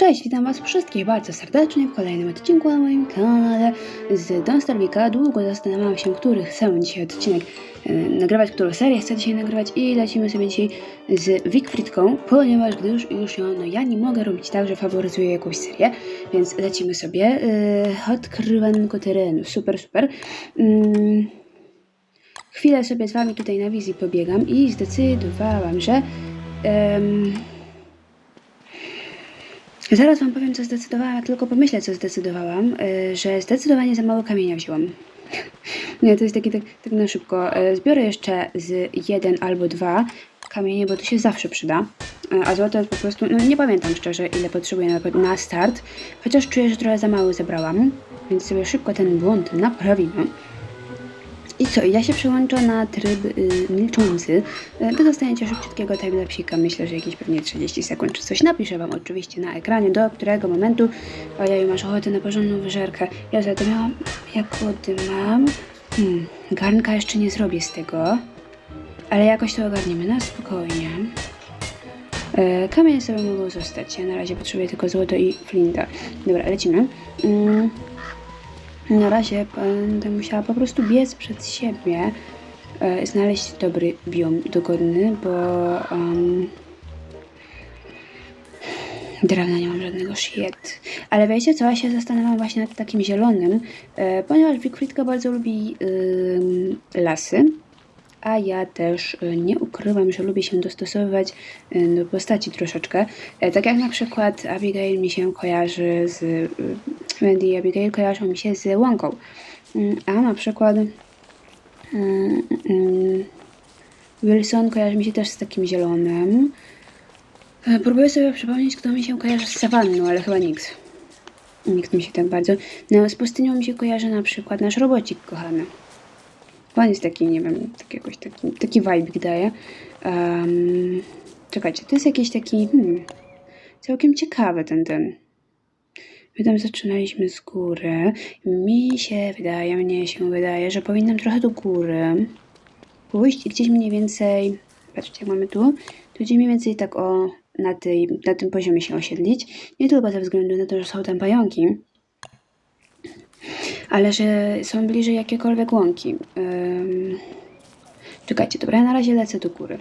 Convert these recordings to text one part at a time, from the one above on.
Cześć, witam Was wszystkich bardzo serdecznie w kolejnym odcinku na moim kanale z Don Starwika. Długo zastanawiałam się, który chcę dzisiaj odcinek e, nagrywać, którą serię chcę dzisiaj nagrywać i lecimy sobie dzisiaj z Wikfritką, ponieważ gdy już, już ją, no ja nie mogę robić tak, że faworyzuję jakąś serię, więc lecimy sobie. E, odkrywanko terenu, super, super. Mm, chwilę sobie z Wami tutaj na wizji pobiegam i zdecydowałam, że... em, Zaraz wam powiem, co zdecydowałam, jak tylko pomyślę, co zdecydowałam, y, że zdecydowanie za mało kamienia wzięłam. Nie, to jest taki tak, tak na szybko. Y, Zbiorę jeszcze z jeden albo dwa kamienie, bo to się zawsze przyda. Y, A złoto jest po prostu, no nie pamiętam szczerze, ile potrzebuję na, na start, chociaż czuję, że trochę za mało zebrałam, więc sobie szybko ten błąd naprawimy. I co, ja się przełączę na tryb y, milczący. Y, Wy dostaniecie szybciutkiego timelapsika, myślę, że jakieś pewnie 30 sekund czy coś. Napiszę Wam oczywiście na ekranie, do którego momentu ojej, masz ochotę na porządną wyżerkę. Ja za to miałam, jak głody mam. Hmm, garnka jeszcze nie zrobię z tego, ale jakoś to ogarniemy na spokojnie. E, kamienie sobie mogą zostać, ja na razie potrzebuję tylko złoto i flinta. Dobra, lecimy. Mm. Na razie będę musiała po prostu biec przed siebie, e, znaleźć dobry biom dogodny, bo um, drewna nie mam żadnego shit. Ale wiecie co, ja się zastanawiam właśnie nad takim zielonym, e, ponieważ Wikfritka bardzo lubi lasy, a ja też nie ukrywam, że lubię się dostosowywać do postaci troszeczkę. E, Tak jak na przykład Abigail mi się kojarzy z... I Abigail kojarzą mi się z łąką. Mm, A na przykład mm, mm, Wilson kojarzy mi się też z takim zielonym. E, Próbuję sobie przypomnieć, kto mi się kojarzy z sawanną, ale chyba nikt. Nikt mi się tak bardzo... No, z pustynią mi się kojarzy na przykład nasz robocik kochany. On jest taki, nie wiem, tak jakoś taki, taki vibe daje. Um, czekajcie, to jest jakiś taki, hmm, całkiem ciekawy ten, ten. Tam zaczynaliśmy z góry. Mi się wydaje, mnie się wydaje, że powinnam trochę do góry pójść gdzieś mniej więcej, patrzcie, jak mamy tu, tu gdzieś mniej więcej tak o, na, tej, na tym poziomie się osiedlić. Nie tylko ze względu na to, że są tam pająki, ale że są bliżej jakiekolwiek łąki. Ym... Czekajcie, dobra, ja na razie lecę do góry.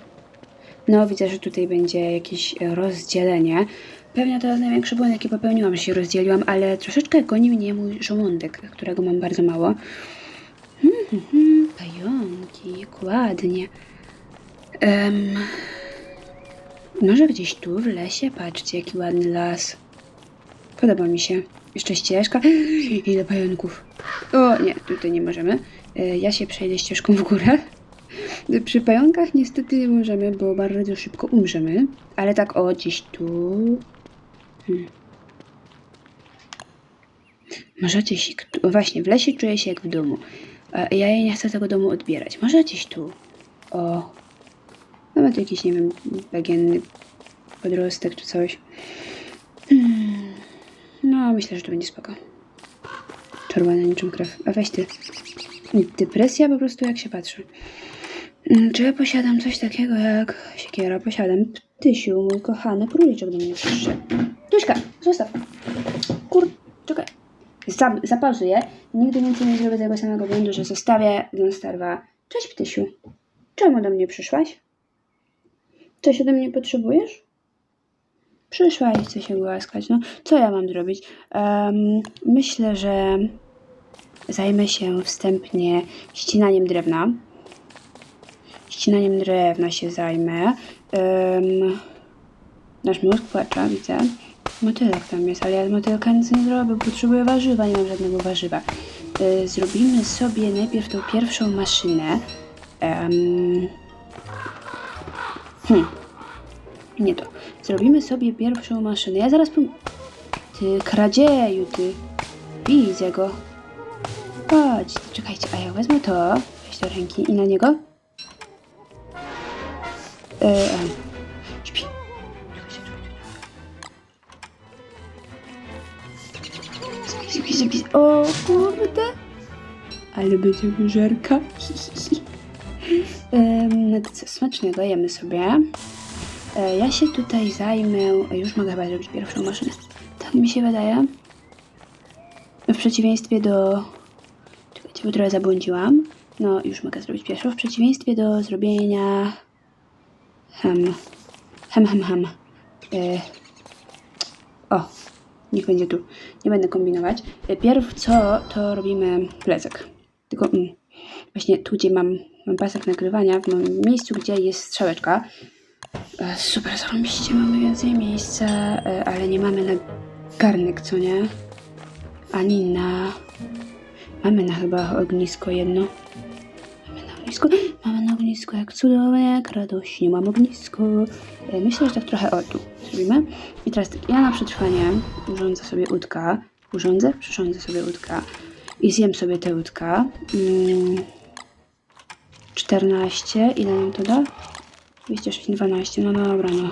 No, widzę, że tutaj będzie jakieś rozdzielenie. Pewnie to jest największy błąd, jaki popełniłam, że się rozdzieliłam, ale troszeczkę goni mnie mój żołądek, którego mam bardzo mało. Hmm, hmm, pająki, ładnie. Em, może gdzieś tu w lesie? Patrzcie, jaki ładny las. Podoba mi się. Jeszcze ścieżka. Ile pająków. O, nie, tutaj nie możemy. E, Ja się przejdę ścieżką w górę. Przy pająkach niestety nie możemy, bo bardzo szybko umrzemy. Ale tak, o, gdzieś tu. Hmm. Może gdzieś tu. O, właśnie, w lesie czuję się jak w domu. Ja jej nie chcę tego domu odbierać. Może gdzieś tu. O. Nawet jakiś, nie wiem, bagienny podrostek czy coś. Hmm. No, myślę, że to będzie spoko. Czerwone niczym krew. A weź ty. Depresja po prostu jak się patrzy. Mm, Czy ja posiadam coś takiego jak siekiera? Posiadam. Tysiu, mój kochany króliczek do mnie przyszedł. Tuśka, zostaw. Kur... Czekaj. Zap, zapauzuję. Nigdy więcej nie zrobię tego samego błędu, że zostawię Starwa. Cześć, Ptysiu. Czemu do mnie przyszłaś? Coś ode mnie potrzebujesz? Przyszła i się głaskać. No, co ja mam zrobić? Em, myślę, że zajmę się wstępnie ścinaniem drewna. Ścinaniem drewna się zajmę. Em, nasz mózg płacza, widzę. Motylek tam jest, ale ja motylka nic nie zrobię. Potrzebuję warzywa, nie mam żadnego warzywa. Y, zrobimy sobie najpierw tą pierwszą maszynę. Em, hmm. Nie to. Zrobimy sobie pierwszą maszynę. Ja zaraz pom... Ty kradzieju, ty. Widzę go. Chodź, czekajcie, a ja wezmę to. Weź do ręki i na niego. E, Śpi, śpi. O kurde. Ale będzie wyżerka. No to co, smacznego jemy sobie. E, Ja się tutaj zajmę. Już mogę chyba zrobić pierwszą maszynę. Tak mi się wydaje. W przeciwieństwie do... Czekajcie, bo trochę zabłądziłam. No, już mogę zrobić pierwszą. W przeciwieństwie do zrobienia... Hem. Hem, hem, hem. E... O, niech będzie tu. Nie będę kombinować. E, Pierw co, to robimy plecak. Tylko mm, właśnie tu, gdzie mam, mam pasek nagrywania, w moim miejscu, gdzie jest strzałeczka. E, Super, zarobiście, mamy więcej miejsca, e, ale nie mamy na garnek, co nie? Ani na... Mamy na chyba ognisko jedno. Ognisko? Mamy na jak cudownie, jak radośnie mam ognisko. E, Myślę, że tak trochę o tu zrobimy. I teraz tak, ja na przetrwanie urządzę sobie łódka. Urządzę? Przyrządzę sobie łódka. I zjem sobie te łódka. Mm, 14. Ile nam to da? 206, 12. No dobra, no.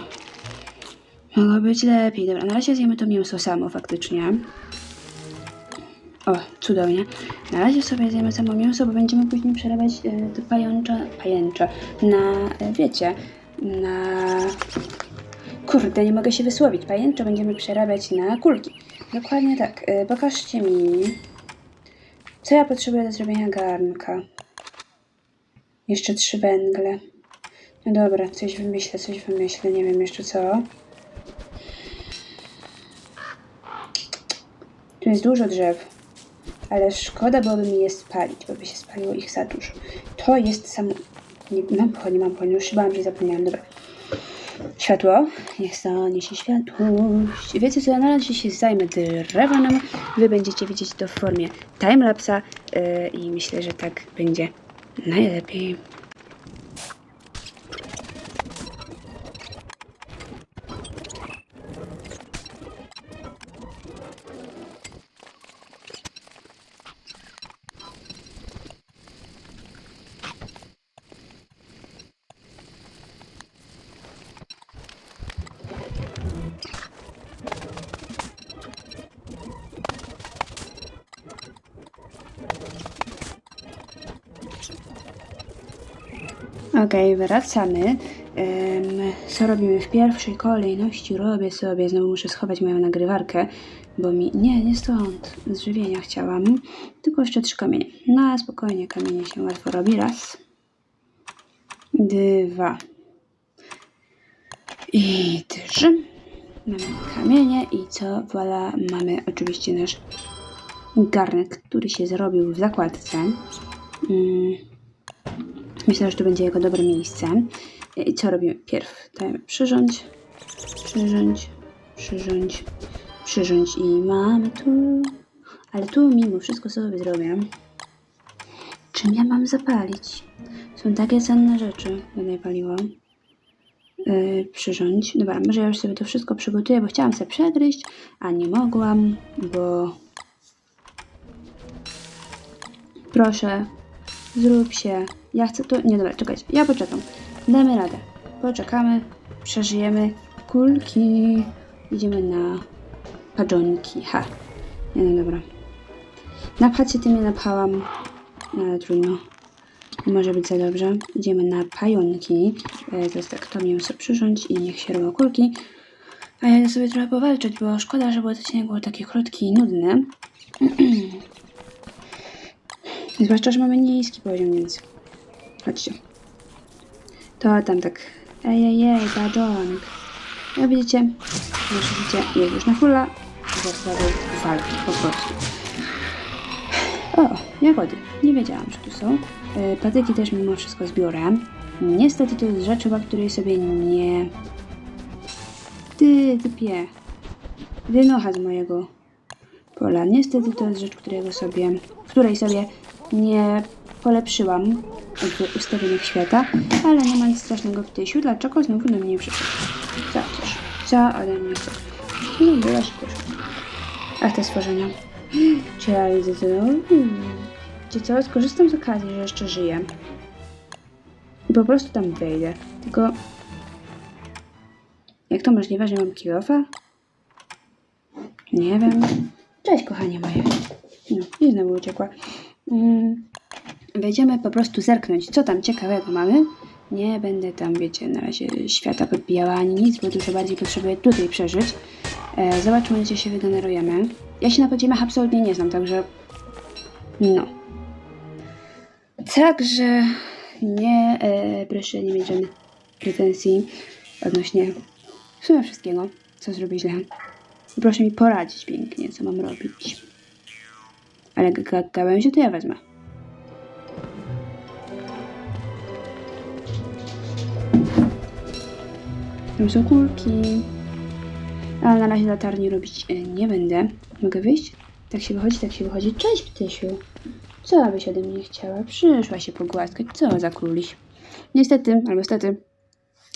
Mogło być lepiej. Dobra, na razie zjemy to mięso samo faktycznie. O, cudownie. Na razie sobie zjemy samo mięso, bo będziemy później przerabiać e, pajęcza, pajęcza na, e, wiecie, na... Kurde, nie mogę się wysłowić. Pajęcze będziemy przerabiać na kulki. Dokładnie tak. E, pokażcie mi, co ja potrzebuję do zrobienia garnka. Jeszcze trzy węgle. No dobra, coś wymyślę, coś wymyślę, nie wiem jeszcze co. Tu jest dużo drzew, ale szkoda byłoby mi je spalić, bo by się spaliło ich za dużo. To jest samo... Nie, mam pochodnie, mam pochodnie, już się bałam, że zapomniałam, dobra. Światło, niech stanie się światłość. Wiecie co, ja na razie się zajmę drewnem. Wy będziecie widzieć to w formie timelapsa yy, i myślę, że tak będzie najlepiej. Okej, wracamy. Em, co robimy w pierwszej kolejności? Robię sobie, znowu muszę schować moją nagrywarkę, bo mi... Nie, nie stąd. Z żywienia chciałam. Tylko jeszcze trzy kamienie. Na spokojnie kamienie się łatwo robi. Raz. Dwa. I trzy. Mamy kamienie i co? Voilà, mamy oczywiście nasz garnek, który się zrobił w zakładce. Mm. Myślę, że to będzie jego dobre miejsce. I co robimy? Pierw dajemy przyrządź, przyrządź, przyrządź, przyrządź i mamy tu. Ale tu mimo wszystko sobie zrobię. Czym ja mam zapalić? Są takie cenne rzeczy, będę paliła. Yy, przyrządź. Dobra, może ja już sobie to wszystko przygotuję, bo chciałam sobie przegryźć, a nie mogłam, bo... Proszę, Zrób się. Ja chcę to. Nie, dobra, czekajcie. Ja poczekam. Damy radę. Poczekamy. Przeżyjemy. Kulki. Idziemy na padżonki. Ha. Nie, no dobra. Napchać się tym nie napchałam. No, ale trudno. Nie może być za dobrze. Idziemy na pająki. E, to jest tak, to mięso przyrządź i niech się robią kulki. A ja sobie trochę powalczyć, bo szkoda, że było odcinek był taki krótki i nudny. Zwłaszcza, że mamy niski poziom, więc chodźcie. To tam tak. Ej, ej, ej, badżonek. Jak widzicie, już widzicie, jest już na fulla. Zasady walki, po prostu. O, jagody. Nie wiedziałam, że tu są. E, patyki też mimo wszystko zbiorę. Niestety to jest rzecz chyba, której sobie nie... Ty, typie. Wynocha z mojego pola. Niestety to jest rzecz, którego sobie, której sobie nie polepszyłam ustawieniach świata, ale nie ma nic strasznego w tysiu. Dlaczego znowu do mnie przyszedł? Co też? Co ode mnie chce? No, była się też. Ach, te stworzenia. Czy ja widzę to? Czy co? Skorzystam z okazji, że jeszcze żyję. I po prostu tam wejdę. Tylko... Jak to możliwe, że mam kilofa? Nie wiem. Cześć, kochanie moje. No, i znowu uciekła. Mm, Wejdziemy po prostu zerknąć, co tam ciekawego mamy. Nie będę tam, wiecie, na razie świata podbijała ani nic, bo dużo bardziej potrzebuję tutaj przeżyć. E, zobaczmy, gdzie się wygenerujemy. Ja się na podziemiach absolutnie nie znam, także... No. Także nie, e, proszę nie mieć żadnych pretensji odnośnie w sumie wszystkiego, co zrobię źle. Proszę mi poradzić pięknie, co mam robić. Ale ga- ga- gałęzie to ja wezmę. Tam są kulki. Ale na razie latarni robić e, nie będę. Mogę wyjść? Tak się wychodzi, tak się wychodzi. Cześć, Ptysiu. Co byś ode mnie chciała? Przyszła się pogłaskać. Co za króliś. Niestety, albo stety,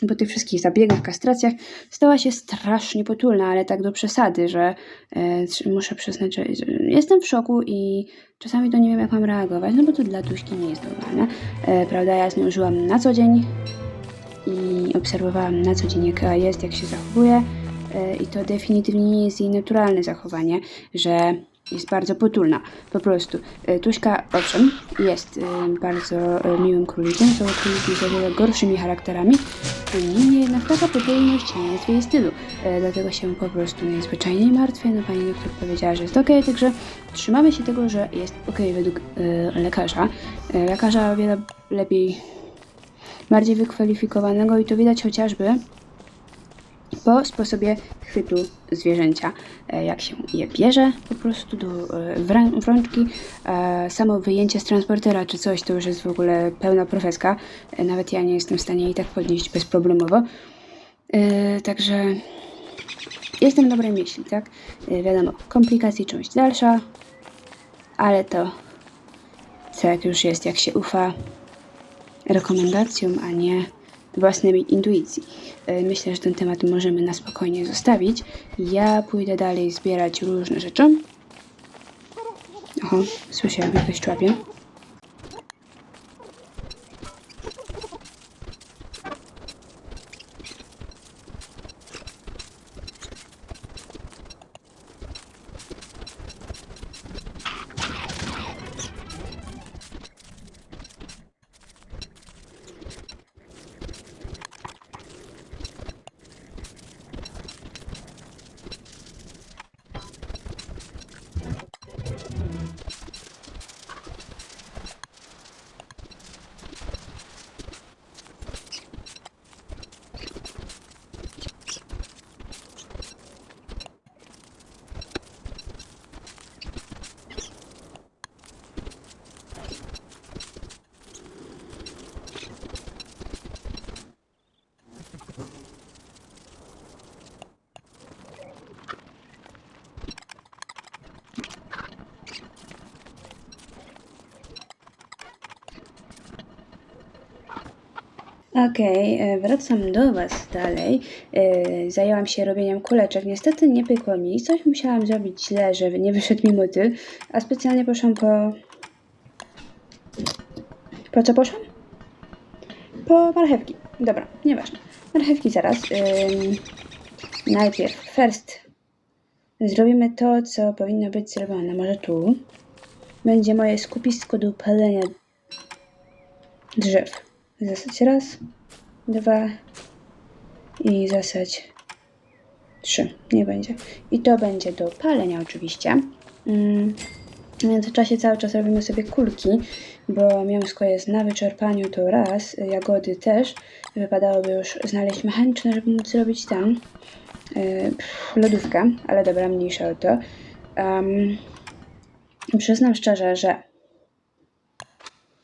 po tych wszystkich zabiegach, kastracjach stała się strasznie potulna, ale tak do przesady, że e, muszę przyznać, że jestem w szoku i czasami to nie wiem, jak mam reagować, no bo to dla Tuśki nie jest normalne. E, prawda, ja z nią żyłam na co dzień i obserwowałam na co dzień, jaka jest, jak się zachowuje e, i to definitywnie nie jest jej naturalne zachowanie, że jest bardzo potulna, po prostu. E, Tuśka, owszem, jest e, bardzo e, miłym królikiem, są króliki z o wiele gorszymi charakterami, niemniej jednak taka potulność nie jest w jej stylu, dlatego się po prostu najzwyczajniej martwię, no pani doktor powiedziała, że jest ok, także trzymamy się tego, że jest ok według lekarza. Lekarza o wiele lepiej bardziej wykwalifikowanego i to widać chociażby po sposobie chwytu zwierzęcia, e, jak się je bierze po prostu do e, w rę- w rączki, e, samo wyjęcie z transportera czy coś, to już jest w ogóle pełna profeska, nawet ja nie jestem w stanie jej tak podnieść bezproblemowo, także jestem dobrej myśli, tak, wiadomo, komplikacji część dalsza, ale to co jak już jest, jak się ufa rekomendacjom, a nie własnej intuicji. E, Myślę, że ten temat możemy na spokojnie zostawić. Ja pójdę dalej zbierać różne rzeczy. Oho, słyszę jak ktoś człapie. Okej, e, wracam do Was dalej. E, Zajęłam się robieniem kuleczek. Niestety nie pykło mi. Coś musiałam zrobić źle, żeby nie wyszedł mi motyl. A specjalnie poszłam po... Po co poszłam? Po marchewki. Dobra, nieważne. Marchewki zaraz. Najpierw, first, zrobimy to, co powinno być zrobione. Może tu będzie moje skupisko do palenia drzew. Zasać raz, dwa i zasać trzy. Nie będzie. I to będzie do palenia oczywiście. Mm. W międzyczasie cały czas robimy sobie kulki, bo mięsko jest na wyczerpaniu to raz, jagody też. Wypadałoby już znaleźć mechaniczne, żeby móc zrobić tam pff, lodówkę, ale dobra, mniejsza o to. Um, przyznam szczerze, że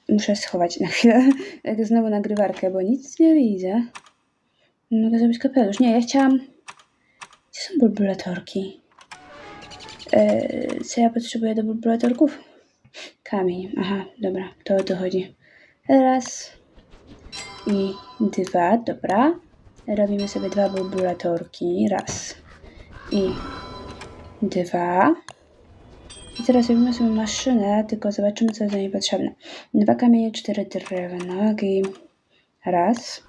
muszę schować na chwilę znowu nagrywarkę, bo nic nie widzę. Mogę zrobić kapelusz. Nie, ja chciałam... Gdzie są bulbulatorki? E, co ja potrzebuję do bulbulatorków? Kamień. Aha, dobra, to o to chodzi. Raz i dwa, dobra. Robimy sobie dwa bulbulatorki. Raz i dwa. I teraz robimy sobie maszynę, tylko zobaczymy, co jest do niej potrzebne. Dwa kamienie, cztery drewnogi. Raz.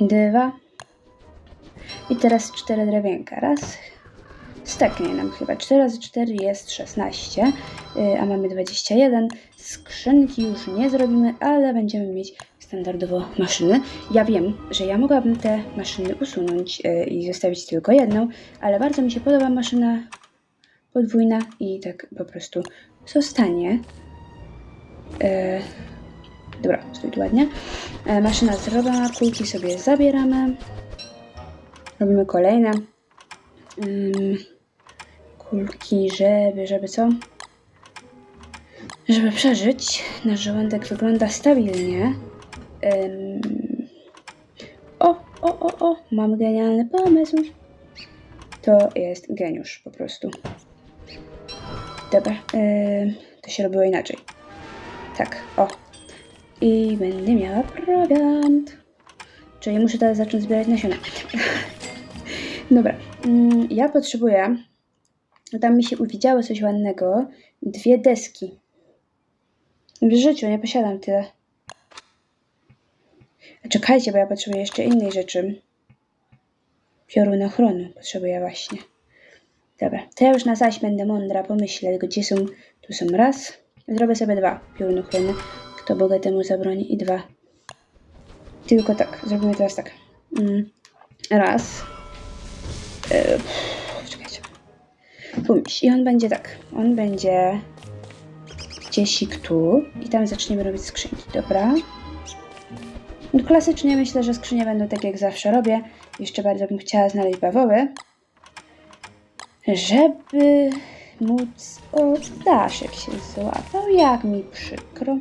Dwa. I teraz cztery drewienka. Raz. Staknie nam chyba. 4 razy 4 jest 16, yy, a mamy 21. Skrzynki już nie zrobimy, ale będziemy mieć standardowo maszyny. Ja wiem, że ja mogłabym te maszyny usunąć e, i zostawić tylko jedną, ale bardzo mi się podoba maszyna podwójna i tak po prostu zostanie. E, dobra, stój ładnie. E, maszyna zrobiona, kulki sobie zabieramy. Robimy kolejne. Ym, kulki, żeby, żeby co? Żeby przeżyć, nasz żołądek wygląda stabilnie. Ym, o, o, o, o, mam genialny pomysł. To jest geniusz po prostu. Dobra, ym, to się robiło inaczej. Tak, o. I będę miała prowiant. Czyli muszę teraz zacząć zbierać nasiona. Dobra, mm, ja potrzebuję. Tam mi się uwidziało coś ładnego. Dwie deski. W życiu nie posiadam tyle. Czekajcie, bo ja potrzebuję jeszcze innej rzeczy. Piorunochronu potrzebuję właśnie. Dobra, to ja już na zaś będę mądra, pomyślę, gdzie są. Tu są raz. Zrobię sobie dwa piorunochrony. Kto bogatemu zabroni i dwa. Tylko tak, zrobimy teraz tak. Mm, raz. E, pff, czekajcie. I on będzie tak. On będzie gdzieś tu. I tam zaczniemy robić skrzynki, dobra? No, klasycznie myślę, że skrzynie będą tak jak zawsze robię. Jeszcze bardzo bym chciała znaleźć bawoły. Żeby móc... O, Daszek się złapał. Jak mi przykro.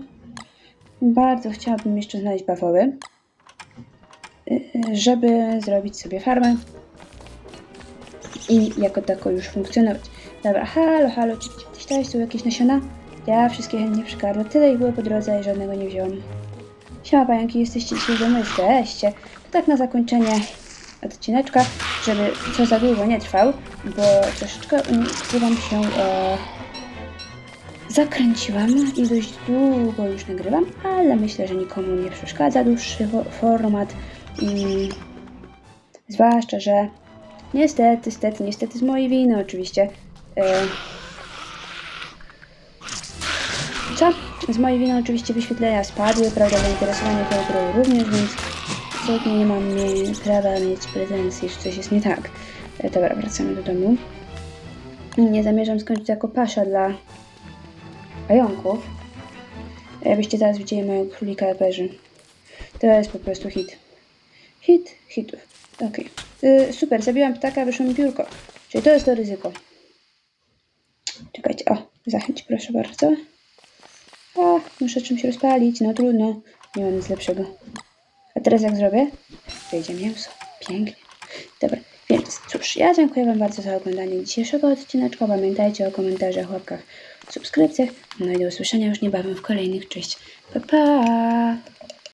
Bardzo chciałabym jeszcze znaleźć bawoły. y, Żeby zrobić sobie farmę. I jako tako już funkcjonować. Dobra, halo, halo, czy czy chciałeś tu jakieś nasiona? Ja wszystkie chętnie przykarłem. Tyle ich było po drodze i żadnego nie wziąłem. Siema pająki, jesteście dzisiaj w domu? Jesteście. To tak na zakończenie odcineczka, żeby co za długo nie trwał, bo troszeczkę ukrywam się e, zakręciłam i dość długo już nagrywam, ale myślę, że nikomu nie przeszkadza dłuższy fo- format. Mm, zwłaszcza, że niestety, niestety, niestety z mojej winy oczywiście. E, co? Z mojej winy oczywiście wyświetlenia spadły, prawda, zainteresowanie tą również, więc absolutnie nie mam prawa mieć pretensji, że coś jest nie tak. E, dobra, wracamy do domu. Nie zamierzam skończyć jako pasza dla pająków. Jakbyście teraz widzieli mojego królika eperzy. To jest po prostu hit. Hit hitów. Okej. Y, super, zabiłam ptaka, wyszło mi piórko. Czyli to jest to ryzyko. Czekajcie, o, zachęć proszę bardzo. A, muszę czymś rozpalić, no trudno. Nie mam nic lepszego. A teraz jak zrobię? Wyjdzie mięso. Pięknie. Dobra, więc cóż, ja dziękuję Wam bardzo za oglądanie dzisiejszego odcineczka. Pamiętajcie o komentarzach, łapkach, subskrypcjach. No i do usłyszenia już niebawem w kolejnych. Cześć. Pa, pa!